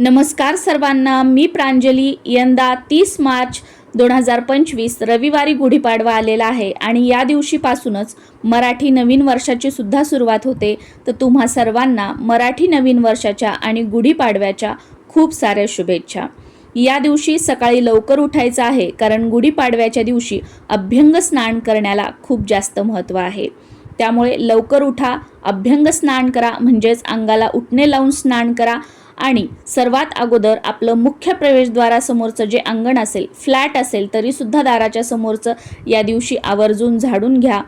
नमस्कार सर्वांना मी प्रांजली. यंदा तीस मार्च दोन हजार पंचवीस रविवारी गुढीपाडवा आलेला आहे आणि या दिवशीपासूनच मराठी नवीन वर्षाची सुद्धा सुरुवात होते. तर तुम्हा सर्वांना मराठी नवीन वर्षाच्या आणि गुढीपाडव्याच्या खूप साऱ्या शुभेच्छा. या दिवशी सकाळी लवकर उठायचं आहे कारण गुढीपाडव्याच्या दिवशी अभ्यंग स्नान करण्याला खूप जास्त महत्त्व आहे. त्यामुळे लवकर उठा अभ्यंग स्नान करा म्हणजेच अंगाला उठणे लावून स्नान करा आणि सर्वात अगोदर आपलं मुख्य प्रवेशद्वारासमोरचं जे अंगण असेल फ्लॅट असेल तरीसुद्धा दाराच्या समोरचं या दिवशी आवर्जून झाडून घ्या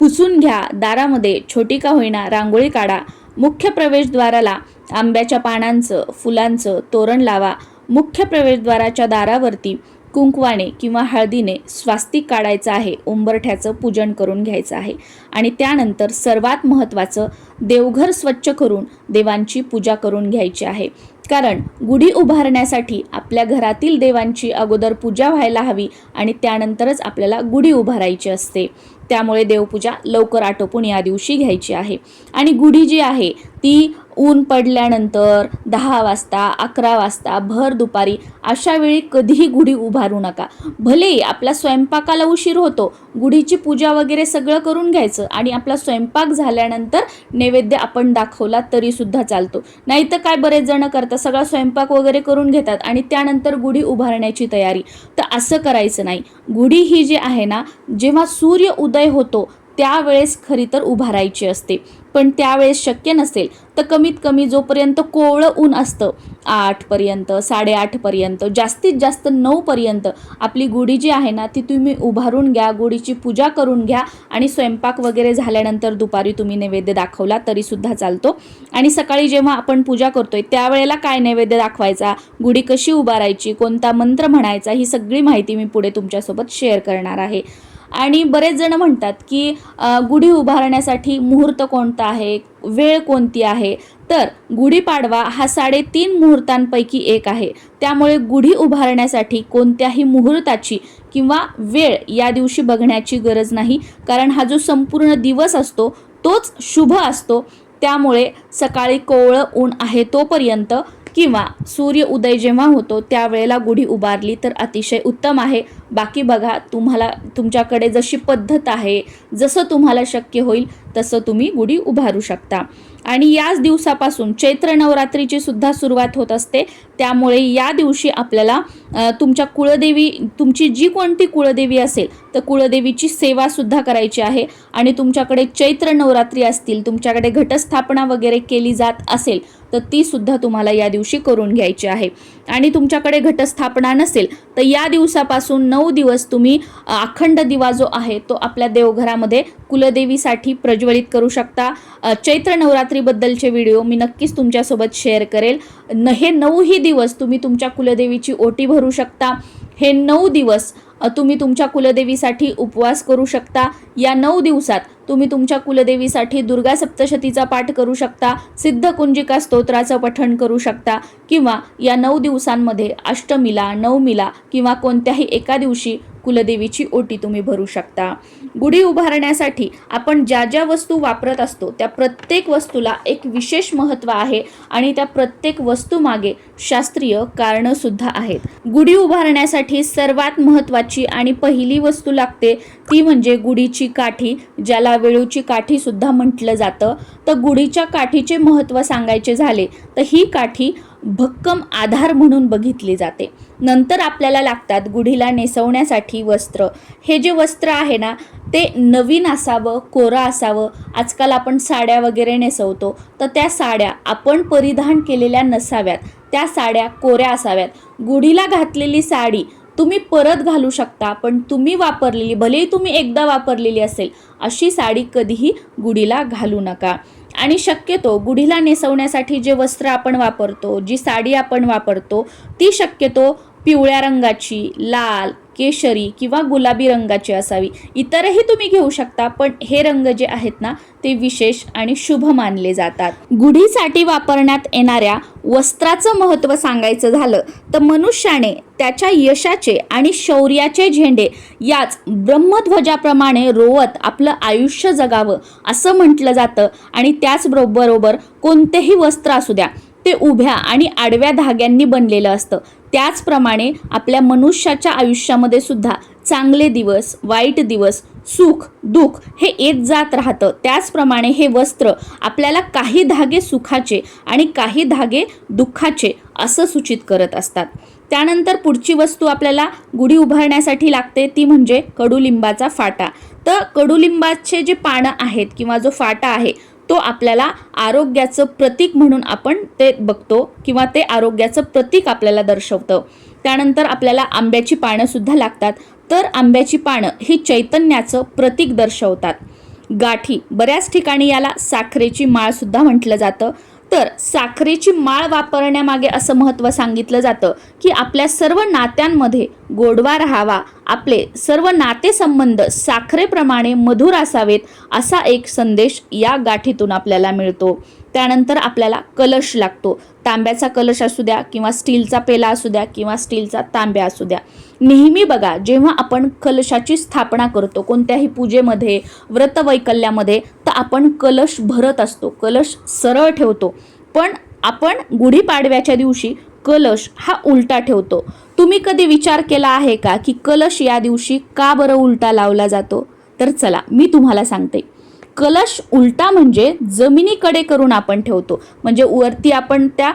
पुसून घ्या दारामध्ये छोटी का होईना रांगोळी काढा मुख्य प्रवेशद्वाराला आंब्याच्या पानांचं फुलांचं तोरण लावा मुख्य प्रवेशद्वाराच्या दारावरती कुंकवाने किंवा हळदीने स्वास्तिक काढायचं आहे उंबरठ्याचं पूजन करून घ्यायचं आहे. आणि त्यानंतर सर्वात महत्त्वाचं देवघर स्वच्छ करून देवांची पूजा करून घ्यायची आहे. कारण गुढी उभारण्यासाठी आपल्या घरातील देवांची अगोदर पूजा व्हायला हवी आणि त्यानंतरच आपल्याला गुढी उभारायची असते. त्यामुळे देवपूजा लवकर आटोपून या दिवशी घ्यायची आहे. आणि गुढी जी आहे ती ऊन पडल्यानंतर दहा वाजता अकरा वाजता भर दुपारी अशा वेळी कधीही गुढी उभारू नका. भलेही आपल्या स्वयंपाकाला उशीर होतो गुढीची पूजा वगैरे सगळं करून घ्यायचं आणि आपला स्वयंपाक झाल्यानंतर नैवेद्य आपण दाखवला तरीसुद्धा चालतो. नाही तर काय बरेच जणं करतात सगळा स्वयंपाक वगैरे करून घेतात आणि त्यानंतर गुढी उभारण्याची तयारी. तर असं करायचं नाही. गुढी ही जी आहे ना जेव्हा सूर्य उदय होतो त्यावेळेस खरी तर उभारायची असते. पण त्यावेळेस शक्य नसेल तर कमीत कमी जोपर्यंत कोवळं ऊन असतं आठपर्यंत साडेआठपर्यंत जास्तीत जास्त नऊपर्यंत आपली गुढी जी आहे ना ती तुम्ही उभारून घ्या गुढीची पूजा करून घ्या आणि स्वयंपाक वगैरे झाल्यानंतर दुपारी तुम्ही नैवेद्य दाखवला तरीसुद्धा चालतो. आणि सकाळी जेव्हा आपण पूजा करतोय त्यावेळेला काय नैवेद्य दाखवायचा? गुढी कशी उभारायची? कोणता मंत्र म्हणायचा? ही सगळी माहिती मी पुढे तुमच्यासोबत शेअर करणार आहे. आणि बरेच जण म्हणतात की गुढी उभारण्यासाठी मुहूर्त कोणता आहे? वेळ कोणती आहे? तर गुढीपाडवा हा साडेतीन मुहूर्तांपैकी एक आहे. त्यामुळे गुढी उभारण्यासाठी कोणत्याही मुहूर्ताची किंवा वेळ या दिवशी बघण्याची गरज नाही कारण हा जो संपूर्ण दिवस असतो तोच शुभ असतो. त्यामुळे सकाळी कोवळं ऊन आहे तोपर्यंत किंवा सूर्य उदय जेव्हा होतो त्यावेळेला गुढी उभारली तर अतिशय उत्तम आहे. बाकी बघा तुम्हाला तुमच्याकडे जशी पद्धत आहे जसं तुम्हाला शक्य होईल तसं तुम्ही गुढी उभारू शकता. आणि याच दिवसापासून चैत्र नवरात्रीची सुद्धा सुरुवात होत असते. त्यामुळे या दिवशी आपल्याला तुमच्या कुळदेवी तुमची जी कोणती कुळदेवी असेल तर कुळदेवीची सेवासुद्धा करायची आहे. आणि तुमच्याकडे चैत्र नवरात्री असतील तुमच्याकडे घटस्थापना वगैरे केली जात असेल तर ती सुद्धा तुम्हाला या दिवशी करून घ्यायची आहे. आणि तुमच्याकडे घटस्थापना नसेल तर या दिवसापासून नऊ दिवस तुम्ही अखंड दिवा जो आहे तो आपल्या देवघरामध्ये कुलदेवीसाठी प्रज्वलित करू शकता. चैत्र नवरात्रीबद्दलचे व्हिडिओ मी नक्कीच तुमच्यासोबत शेअर करेल. न हे नऊही दिवस तुम्ही तुमच्या कुलदेवीची ओटी भरू शकता. हे नऊ दिवस तुम्ही तुमच्या कुलदेवीसाठी उपवास करू शकता. या नऊ दिवसात तुम्ही तुमच्या कुलदेवीसाठी दुर्गा सप्तशतीचा पाठ करू शकता. सिद्ध कुंजिका स्तोत्राचं पठण करू शकता. किंवा या नऊ दिवसांमध्ये अष्टमीला नवमीला किंवा कोणत्याही एका दिवशी कुलदेवीची ओटी तुम्ही भरू शकता. गुढी उभारण्यासाठी आपण ज्या ज्या वस्तू वापरत असतो त्या प्रत्येक वस्तूला एक विशेष महत्त्व आहे आणि त्या प्रत्येक वस्तूमागे शास्त्रीय कारणं सुद्धा आहेत. गुढी उभारण्यासाठी सर्वात महत्त्वाची आणि पहिली वस्तू लागते ती म्हणजे गुढीची काठी ज्याला वेळूची काठीसुद्धा म्हटलं जातं. तर गुढीच्या काठीचे महत्त्व सांगायचे झाले तर ही काठी भक्कम आधार म्हणून बघितली जाते. नंतर आपल्याला लागतात गुढीला नेसवण्यासाठी वस्त्र. हे जे वस्त्र आहे ना ते नवीन असावं कोरं असावं. आजकाल आपण साड्या वगैरे नेसवतो. तर त्या साड्या आपण परिधान केलेल्या नसाव्यात. त्या साड्या कोऱ्या असाव्यात. गुढीला घातलेली साडी तुम्ही परत घालू शकता पण तुम्ही वापरलेली भलेही तुम्ही एकदा वापरलेली असेल अशी साडी कधीही गुढीला घालू नका. आणि शक्यतो गुढीला नेसवण्यासाठी जे वस्त्र आपण वापरतो जी साडी आपण वापरतो ती शक्यतो पिवळ्या रंगाची लाल केशरी किंवा गुलाबी रंगाची असावी. इतरही तुम्ही घेऊ शकता पण हे रंग जे आहेत ना ते विशेष आणि शुभ मानले जातात. गुढीसाठी वापरण्यात येणाऱ्या वस्त्राचं महत्त्व सांगायचं झालं तर मनुष्याने त्याच्या यशाचे आणि शौर्याचे झेंडे याच ब्रह्मध्वजाप्रमाणे रोवत आपलं आयुष्य जगावं असं म्हटलं जातं. आणि त्याचबरोबर कोणतेही वस्त्र असू द्या ते उभ्या आणि आडव्या धाग्यांनी बनलेलं असतं. त्याचप्रमाणे आपल्या मनुष्याच्या आयुष्यामध्ये सुद्धा चांगले दिवस वाईट दिवस सुख दुःख हे येत जात राहतं. त्याचप्रमाणे हे वस्त्र आपल्याला काही धागे सुखाचे आणि काही धागे दुःखाचे असं सूचित करत असतात. त्यानंतर पुढची वस्तू आपल्याला गुढी उभारण्यासाठी लागते ती म्हणजे कडुलिंबाचा फाटा. तर कडुलिंबाचे जे पानं आहेत किंवा जो फाटा आहे तो आपल्याला आरोग्याचं प्रतीक म्हणून आपण ते बघतो किंवा ते आरोग्याचं प्रतीक आपल्याला दर्शवतं. त्यानंतर आपल्याला आंब्याची पानंसुद्धा लागतात. तर आंब्याची पानं ही चैतन्याचं प्रतीक दर्शवतात. गाठी बऱ्याच ठिकाणी याला साखरेची माळसुद्धा म्हटलं जातं. तर साखरेची माळ वापरण्यामागे असं महत्त्व सांगितलं जातं की आपल्या सर्व नात्यांमध्ये गोडवा राहावा. आपले सर्व नातेसंबंध साखरेप्रमाणे मधुर असावेत असा एक संदेश या गाठीतून आपल्याला मिळतो. त्यानंतर आपल्याला कलश लागतो. तांब्याचा कलश असू द्या किंवा स्टीलचा पेला असू द्या किंवा स्टीलचा तांब्या असू द्या. नेहमी बघा जेव्हा आपण कलशाची स्थापना करतो कोणत्याही पूजेमध्ये व्रतवैकल्यामध्ये आपण कलश भरत असतो कलश सरळ ठेवतो. पण आपण गुढीपाडव्याच्या दिवशी कलश हा उलटा ठेवतो. तुम्ही कधी विचार केला आहे का की कलश या दिवशी का बरं उलटा लावला जातो? तर चला मी तुम्हाला सांगते. कलश उलटा म्हणजे जमिनीकडे करून आपण ठेवतो. म्हणजे वरती आपण त्या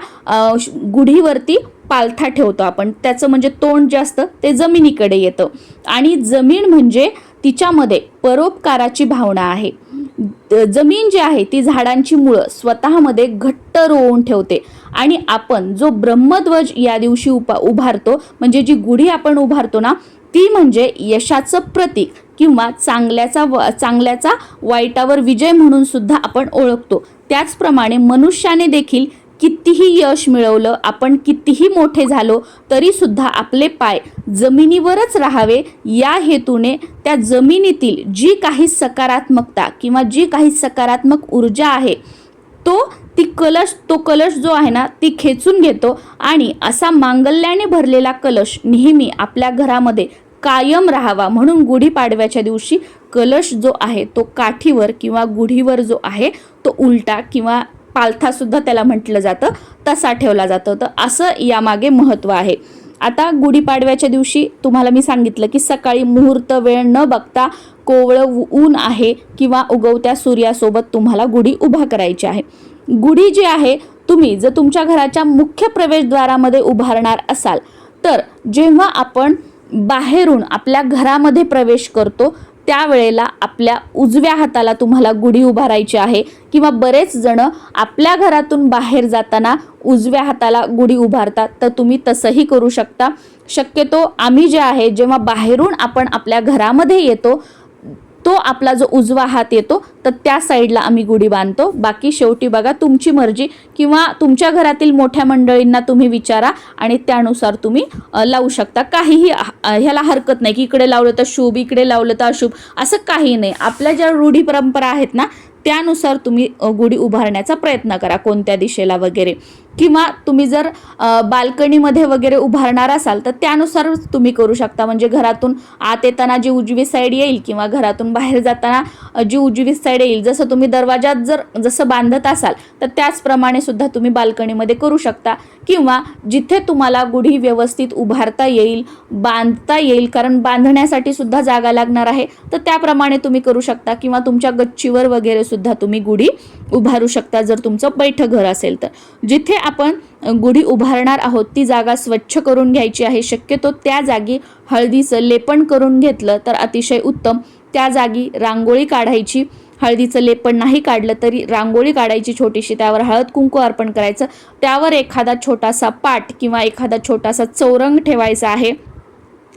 गुढीवरती पालथा ठेवतो आपण. त्याचं म्हणजे तोंड जे असतं ते जमिनीकडे येतं. आणि जमीन म्हणजे तिच्यामध्ये परोपकाराची भावना आहे. जमीन जी आहे ती झाडांची मुळं स्वतःमध्ये घट्ट रोवून ठेवते. आणि आपण जो ब्रह्मध्वज या दिवशी उपा उभारतो म्हणजे जी गुढी आपण उभारतो ना ती म्हणजे यशाचं प्रतीक किंवा चांगल्याचा व चांगल्याचा वाईटावर विजय म्हणून सुद्धा आपण ओळखतो. त्याचप्रमाणे मनुष्याने देखील कितीही यश मिळवलं आपण कितीही मोठे झालो तरी सुद्धा आपले पाय जमिनीवरच राहावे. या हेतूने त्या जमिनीतील जी काही सकारात्मकता किंवा जी काही सकारात्मक ऊर्जा आहे तो ती कलश तो कलश जो आहे ना ती खेचून घेतो आणि असा मांगल्याने भरलेला कलश नेहमी आपल्या घरामध्ये कायम राहावा. म्हणून गुढीपाडव्याच्या दिवशी कलश जो आहे तो काठीवर किंवा गुढीवर जो आहे तो उलटा किंवा पालथा सुद्धा त्याला म्हटलं जातं तसा ठेवला जातो. तर असं यामागे महत्त्व आहे. आता गुढीपाडव्याच्या दिवशी तुम्हाला मी सांगितलं की सकाळी मुहूर्त वेळ न बघता कोवळं ऊन आहे किंवा उगवत्या सूर्यासोबत तुम्हाला गुढी उभा करायची आहे. गुढी जी आहे तुम्ही जर तुमच्या घराच्या मुख्य प्रवेशद्वारामध्ये उभारणार असाल तर जेव्हा आपण बाहेरून आपल्या घरामध्ये प्रवेश करतो त्यावेळेला आपल्या उजव्या हाताला तुम्हाला गुढी उभारायची आहे किंवा बरेच जण आपल्या घरातून बाहेर जाताना उजव्या हाताला गुढी उभारतात तर तुम्ही तसंही करू शकता. शक्यतो आम्ही जे आहे जेव्हा बाहेरून आपण आपल्या घरामध्ये येतो तो आपला जो उजवा हात येतो तर त्या साईडला आम्ही गुढी बांधतो. बाकी शेवटी बघा तुमची मर्जी. किंवा तुमच्या घरातील मोठ्या मंडळींना तुम्ही विचारा आणि त्यानुसार तुम्ही लावू शकता. काहीही ह्याला हरकत नाही की इकडे लावलं तर शुभ इकडे लावलं तर अशुभ असं काही नाही. आपल्या ज्या रूढी परंपरा आहेत ना त्यानुसार तुम्ही गुढी उभारण्याचा प्रयत्न करा कोणत्या दिशेला वगैरे. किंवा तुम्ही जर बाल्कनीमध्ये वगैरे उभारणार असाल तर त्यानुसार तुम्ही करू शकता. म्हणजे घरातून आत येताना जी उजवी साईड येईल किंवा घरातून बाहेर जाताना जी उजवी साईड येईल जसं तुम्ही दरवाजात जर जसं बांधत असाल तर त्याचप्रमाणे सुद्धा तुम्ही बाल्कनीमध्ये करू शकता. किंवा जिथे तुम्हाला गुढी व्यवस्थित उभारता येईल बांधता येईल कारण बांधण्यासाठी सुद्धा जागा लागणार आहे तर त्याप्रमाणे तुम्ही करू शकता. किंवा तुमच्या गच्चीवर वगैरे सुद्धा तुम्ही गुढी उभारू शकता जर तुमचं बैठं घर असेल तर. जिथे आपण गुढी उभारणार आहोत ती जागा स्वच्छ करून घ्यायची आहे. शक्यतो त्या जागी हळदीचं लेपन करून घेतलं तर अतिशय उत्तम. त्या जागी रांगोळी काढायची. हळदीचं लेपन नाही काढलं तरी रांगोळी काढायची छोटीशी. त्यावर हळद कुंकू अर्पण करायचं. त्यावर एखादा छोटासा पाट किंवा एखादा छोटासा चौरंग ठेवायचा आहे.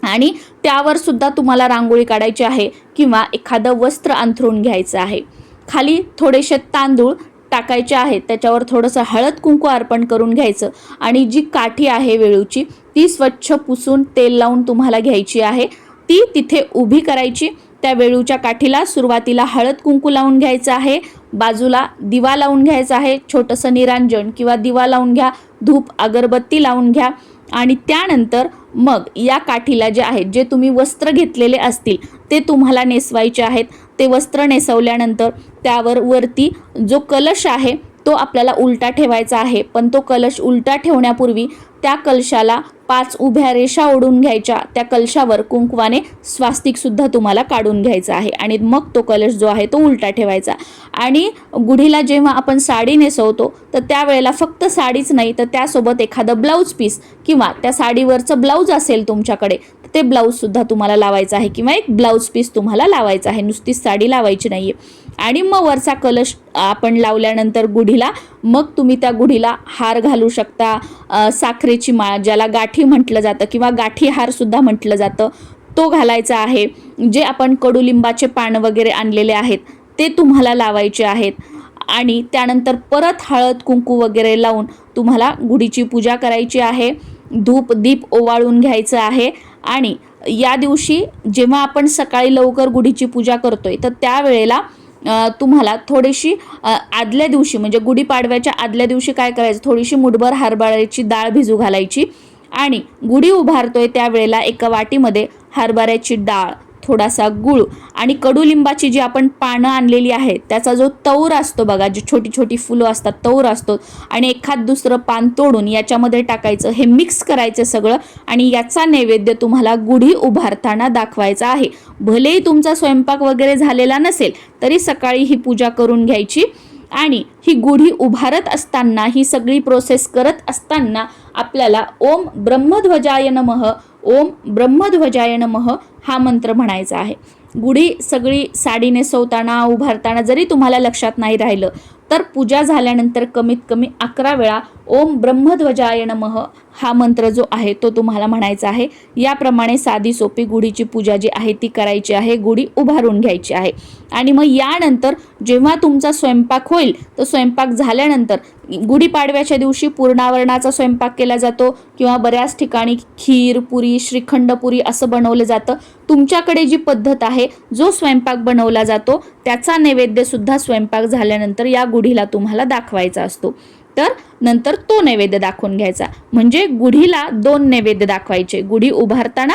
आणि त्यावर सुद्धा तुम्हाला रांगोळी काढायची आहे किंवा एखादं वस्त्र अंथरून घ्यायचं आहे. खाली थोडेसे तांदूळ टाकायचे आहेत त्याच्यावर थोडंसं हळद कुंकू अर्पण करून घ्यायचं. आणि जी काठी आहे वेळूची ती स्वच्छ पुसून तेल लावून तुम्हाला घ्यायची आहे. ती तिथे उभी करायची. त्या वेळूच्या काठीला सुरुवातीला हळद कुंकू लावून घ्यायचं आहे. बाजूला दिवा लावून घ्यायचा आहे. छोटंसं निरांजन किंवा दिवा लावून घ्या धूप अगरबत्ती लावून घ्या. आणि त्यानंतर मग या काठीला जे आहेत जे तुम्ही वस्त्र घेतलेले असतील ते तुम्हाला नेसवायचे आहेत. ते वस्त्र नेसवल्यानंतर त्यावर वरती जो कलश आहे तो आपल्याला उलटा ठेवायचा आहे. पण तो कलश उलटा ठेवण्यापूर्वी त्या कलशाला पाच उभ्या रेषा ओढून घ्यायच्या. त्या कलशावर कुंकवाने स्वास्तिकसुद्धा तुम्हाला काढून घ्यायचा आहे. आणि मग तो कलश जो आहे तो उलटा ठेवायचा. आणि गुढीला जेव्हा आपण साडी नेसवतो तर त्यावेळेला फक्त साडीच नाही तर त्यासोबत एखादं ब्लाऊज पीस किंवा त्या साडीवरचं ब्लाऊज असेल तुमच्याकडे तर ते ब्लाऊजसुद्धा तुम्हाला लावायचं आहे. किंवा एक ब्लाऊज पीस तुम्हाला लावायचा आहे. नुसतीच साडी लावायची नाही आहे आणि मग वरचा कलश आपण लावल्यानंतर गुढीला मग तुम्ही त्या गुढीला हार घालू शकता. साखरेची माळ ज्याला गाठी म्हटलं जातं किंवा गाठी हारसुद्धा म्हटलं जातं तो घालायचा आहे. जे आपण कडुलिंबाचे पान वगैरे आणलेले आहेत ते तुम्हाला लावायचे आहेत. आणि त्यानंतर परत हळद कुंकू वगैरे लावून तुम्हाला गुढीची पूजा करायची आहे. धूप दीप ओवाळून घ्यायचं आहे. आणि या दिवशी जेव्हा आपण सकाळी लवकर गुढीची पूजा करतोय तर त्यावेळेला तुम्हाला थोडीशी आदल्या दिवशी म्हणजे गुढीपाडव्याच्या आदल्या दिवशी काय करायचं? थोडीशी मुठभर हरभऱ्याची डाळ भिजू घालायची आणि गुढी उभारतोय त्यावेळेला एका वाटीमध्ये हरभऱ्याची डाळ. थोडासा गूळ आणि कडुलिंबाची जी आपण पानं आणलेली आहेत त्याचा जो तौर असतो बघा जी छोटी छोटी फुलं असतात तौर असतो आणि एखाद दुसरं पान तोडून याच्यामध्ये टाकायचं हे मिक्स करायचं सगळं आणि याचा नैवेद्य तुम्हाला गुढी उभारताना दाखवायचा आहे. भलेही तुमचा स्वयंपाक वगैरे झालेला नसेल तरी सकाळी ही पूजा करून घ्यायची आणि ही गुढी उभारत असताना ही सगळी प्रोसेस करत असताना आपल्याला ओम ब्रह्मध्वजाय नमः ओम ब्रह्मध्वजाय नमः हा मंत्र म्हणायचा आहे. गुढी सगळी साडी नेसवताना उभारताना जरी तुम्हाला लक्षात नाही राहिलं तर पूजा झाल्यानंतर कमीत कमी अकरा वेळा ओम ब्रह्मध्वजाय नमः हा मंत्र जो आहे तो तुम्हाला म्हणायचा आहे. याप्रमाणे साधी सोपी गुढीची पूजा जी आहे ती करायची आहे गुढी उभारून घ्यायची आहे. आणि मग यानंतर जेव्हा तुमचा स्वयंपाक होईल तर स्वयंपाक झाल्यानंतर गुढीपाडव्याच्या दिवशी पूर्णावरणाचा स्वयंपाक केला जातो किंवा बऱ्याच ठिकाणी खीर पुरी श्रीखंड पुरी असं बनवलं जातं. तुमच्याकडे जी पद्धत आहे जो स्वयंपाक बनवला जातो त्याचा नैवेद्यसुद्धा स्वयंपाक झाल्यानंतर या गुढीला तुम्हाला दाखवायचा असतो. तर नंतर तो नैवेद्य दाखवून घ्यायचा. म्हणजे गुढीला दोन नैवेद्य दाखवायचे. गुढी उभारताना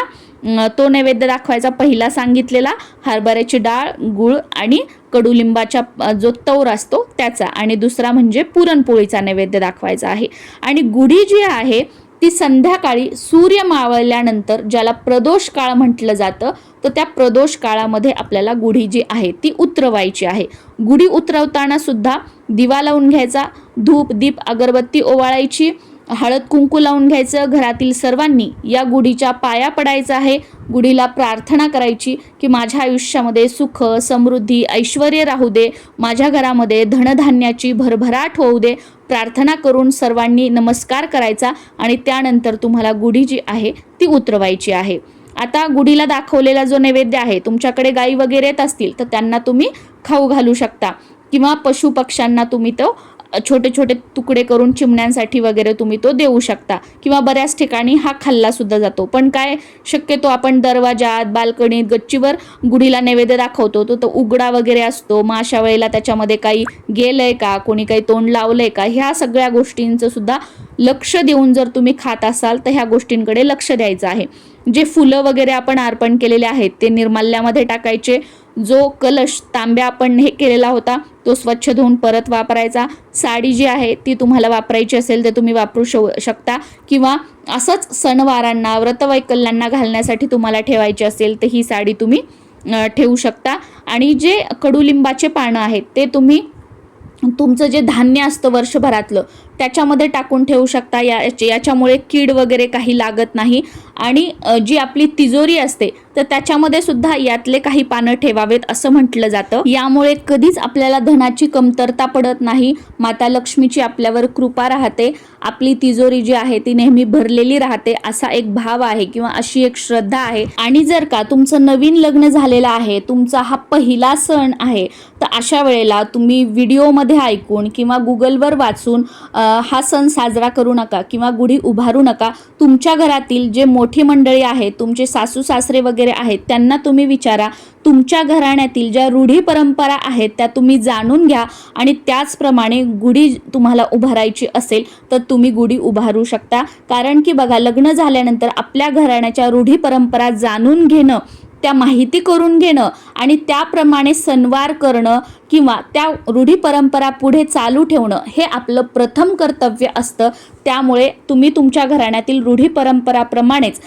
तो नैवेद्य दाखवायचा पहिला सांगितलेला हरभऱ्याची डाळ गुळ आणि कडुलिंबाच्या जो तौर असतो त्याचा. आणि दुसरा म्हणजे पुरणपोळीचा नैवेद्य दाखवायचा आहे. आणि गुढी जी आहे ती संध्याकाळी सूर्य मावळल्यानंतर ज्याला प्रदोष काळ म्हटलं जातं तर त्या प्रदोष काळामध्ये आपल्याला गुढी जी आहे ती उतरवायची आहे. गुढी उतरवताना सुद्धा दिवा लावून घ्यायचा धूप दीप अगरबत्ती ओवाळायची हळद कुंकू लावून घ्यायचं घरातील सर्वांनी या गुढीच्या पाया पडायचा आहे. गुढीला प्रार्थना करायची की माझ्या आयुष्यामध्ये सुख समृद्धी ऐश्वर राहू दे. माझ्या घरामध्ये धनधान्याची भरभराट होऊ दे. प्रार्थना करून सर्वांनी नमस्कार करायचा आणि त्यानंतर तुम्हाला गुढी जी आहे ती उतरवायची आहे. आता गुढीला दाखवलेला जो नैवेद्य आहे तुमच्याकडे गाई वगैरे येत असतील तर त्यांना तुम्ही खाऊ घालू शकता. किंवा पशु पक्ष्यांना तुम्ही तो छोटे छोटे तुकडे करून चिमण्यांसाठी वगैरे तुम्ही तो देऊ शकता. किंवा बऱ्याच ठिकाणी हा खाल्ला सुद्धा जातो. पण काय शक्यतो आपण दरवाजात बाल्कनीत गच्चीवर गुढीला नैवेद्य दाखवतो. तो तो उघडा वगैरे असतो. मग अशा वेळेला त्याच्यामध्ये काही गेलंय का? कोणी काही तोंड लावलंय का? ह्या सगळ्या गोष्टींचं सुद्धा लक्ष देऊन जर तुम्ही खात असाल तर ह्या गोष्टींकडे लक्ष द्यायचं आहे. जे फुलं वगैरे आपण अर्पण केलेले आहेत ते निर्माल्यामध्ये टाकायचे. जो कलश तांब्या आपण हे केलेला होता तो स्वच्छ धुवून परत वापरायचा. साडी जी आहे ती तुम्हाला वापरायची असेल तर तुम्ही वापरू शो शकता. किंवा असंच सणवारांना व्रतवैकल्यांना घालण्यासाठी तुम्हाला ठेवायची असेल तर ही साडी तुम्ही ठेवू शकता. आणि जे कडुलिंबाचे पानं आहेत ते तुम्ही तुमचं जे धान्य असतं वर्षभरातलं त्याच्यामध्ये टाकून ठेवू शकता. या याच्यामुळे कीड वगैरे काही लागत नाही. आणि जी आपली तिजोरी असते तर त्याच्यामध्ये सुद्धा यातले काही पानं ठेवावेत असं म्हटलं जातं. यामुळे कधीच आपल्याला धनाची कमतरता पडत नाही. माता लक्ष्मीची आपल्यावर कृपा राहते. आपली तिजोरी जी आहे ती नेहमी भरलेली राहते असा एक भाव आहे किंवा अशी एक श्रद्धा आहे. आणि जर का तुमचं नवीन लग्न झालेलं आहे तुमचा हा पहिला सण आहे तर अशा वेळेला तुम्ही व्हिडिओमध्ये ऐकून किंवा गुगलवर वाचून हा सण साजरा करू नका किंवा गुढी उभारू नका. तुमच्या घरातील जे मोठी मंडळी आहेत तुमचे सासू सासरे वगैरे आहेत त्यांना तुम्ही विचारा. तुमच्या घराण्यातील ज्या रूढी परंपरा आहेत त्या तुम्ही जाणून घ्या आणि त्याचप्रमाणे गुढी तुम्हाला उभारायची असेल तर तुम्ही गुढी उभारू शकता. कारण की बघा लग्न झाल्यानंतर आपल्या घराण्याच्या रूढी परंपरा जाणून घेणं त्या माहिती करून घेणं आणि त्याप्रमाणे सणवार करणं किंवा त्या रूढी परंपरा पुढे चालू ठेवणं हे आपलं प्रथम कर्तव्य असतं. त्यामुळे तुम्ही तुमच्या घराण्यातील रूढी परंपराप्रमाणेच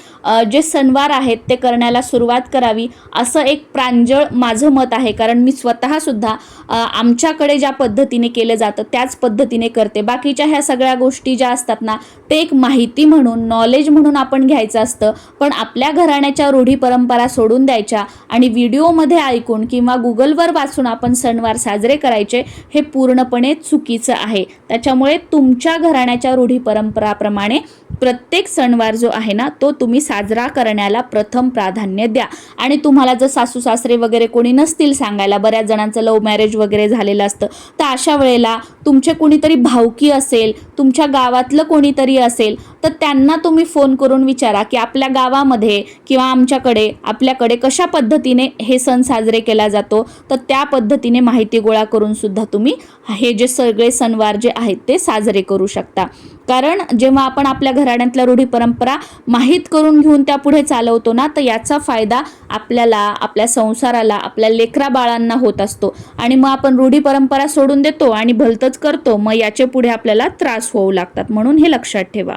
जे सणवार आहेत ते करण्याला सुरुवात करावी असं एक प्रांजळ माझं मत आहे. कारण मी स्वतःसुद्धा आमच्याकडे ज्या पद्धतीने केलं जातं त्याच पद्धतीने करते. बाकीच्या ह्या सगळ्या गोष्टी ज्या असतात ना ते एक माहिती म्हणून नॉलेज म्हणून आपण घ्यायचं असतं. पण आपल्या घराण्याच्या रूढी परंपरा सोडून द्यायच्या आणि व्हिडिओमध्ये ऐकून किंवा गुगलवर वाचून आपण सणवार साजरे करायचे हे पूर्णपणे चुकीचं आहे. त्याच्यामुळे तुमच्या घराण्याच्या रूढी परंपराप्रमाणे प्रत्येक सणवार जो आहे ना तो तुम्ही साजरा करण्याला प्रथम प्राधान्य द्या. आणि तुम्हाला जर सासू सासरे वगैरे कोणी नसतील सांगायला बऱ्याच जणांचं लव्ह मॅरेज वगैरे झालेलं असतं तर अशा वेळेला तुमचे कोणीतरी भावकी असेल तुमच्या गावातलं कोणीतरी असेल तर त्यांना तुम्ही फोन करून विचारा की आपल्या गावामध्ये किंवा आमच्याकडे आपल्याकडे कशा पद्धतीने हे सण साजरे केला जातो? तर त्या पद्धतीने माहिती गोळा करून सुद्धा तुम्ही हे जे सगळे सणवार जे आहेत ते साजरे करू शकता. कारण जेव्हा आपण आपल्या घराण्यातल्या रूढी परंपरा माहीत करून घेऊन त्या पुढे चालवतो ना तर याचा फायदा आपल्याला आपल्या संसाराला आपल्या लेकरा बाळांना होत असतो. आणि मग आपण रूढी परंपरा सोडून देतो आणि भलतंच करतो मग याचे पुढे आपल्याला त्रास होऊ लागतात. म्हणून हे लक्षात ठेवा.